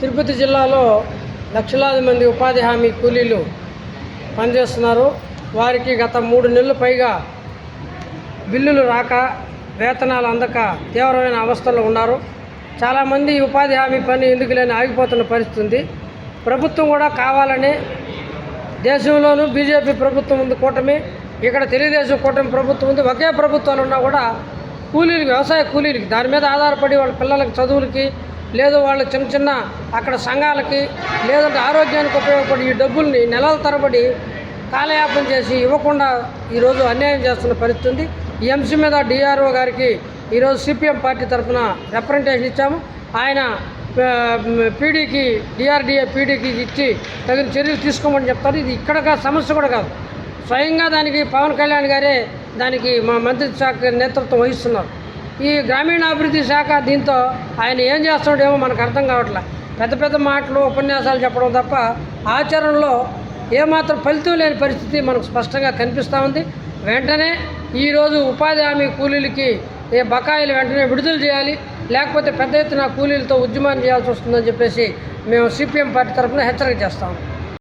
తిరుపతి జిల్లాలో లక్షలాది మంది ఉపాధి హామీ కూలీలు పనిచేస్తున్నారు. వారికి గత మూడు నెలలు పైగా బిల్లులు రాక వేతనాలు అందక తీవ్రమైన అవస్థల్లో ఉన్నారు. చాలామంది ఉపాధి హామీ పని ఎందుకు లేని ఆగిపోతున్న పరిస్థితి ఉంది ప్రభుత్వం కూడా కావాలని దేశంలోనూ బీజేపీ ప్రభుత్వం ఉంది కూటమి ఇక్కడ తెలుగుదేశం కూటమి ప్రభుత్వం ఉంది. ఒకే ప్రభుత్వాలు ఉన్నా కూడా కూలీలకి వ్యవసాయ కూలీలకి దాని మీద ఆధారపడి వాళ్ళ పిల్లలకి చదువులకి లేదు వాళ్ళ చిన్న చిన్న అక్కడ సంఘాలకి లేదంటే ఆరోగ్యానికి ఉపయోగపడి ఈ డబ్బుల్ని నెలల తరబడి కాలయాపన చేసి ఇవ్వకుండా ఈరోజు అన్యాయం చేస్తున్న పరిస్థితి ఉంది. ఈ అంశం మీద డిఆర్ఓ గారికి ఈరోజు సిపిఎం పార్టీ తరఫున రిప్రజెంటేషన్ ఇచ్చాము. ఆయన పీడీకి డిఆర్డిఏ పీడీకి ఇచ్చి తగిన చర్యలు తీసుకోమని చెప్తారు. ఇది ఇక్కడ సమస్య కూడా కాదు. స్వయంగా దానికి పవన్ కళ్యాణ్ గారే దానికి మా మంత్రి శాఖ నేతృత్వం వహిస్తున్నారు. ఈ గ్రామీణాభివృద్ధి శాఖ దీంతో ఆయన ఏం చేస్తున్నాడేమో మనకు అర్థం కావట్లే. పెద్ద పెద్ద మాటలు ఉపన్యాసాలు చెప్పడం తప్ప ఆచరణలో ఏమాత్రం ఫలితం లేని పరిస్థితి మనకు స్పష్టంగా కనిపిస్తూ ఉంది. వెంటనే ఈరోజు ఉపాధి హామీ కూలీలకి ఏ బకాయిలు వెంటనే విడుదల చేయాలి లేకపోతే పెద్ద ఎత్తున కూలీలతో ఉద్యమాన్ని చేయాల్సి వస్తుందని చెప్పేసి మేము సిపిఎం పార్టీ తరఫున హెచ్చరిక చేస్తాము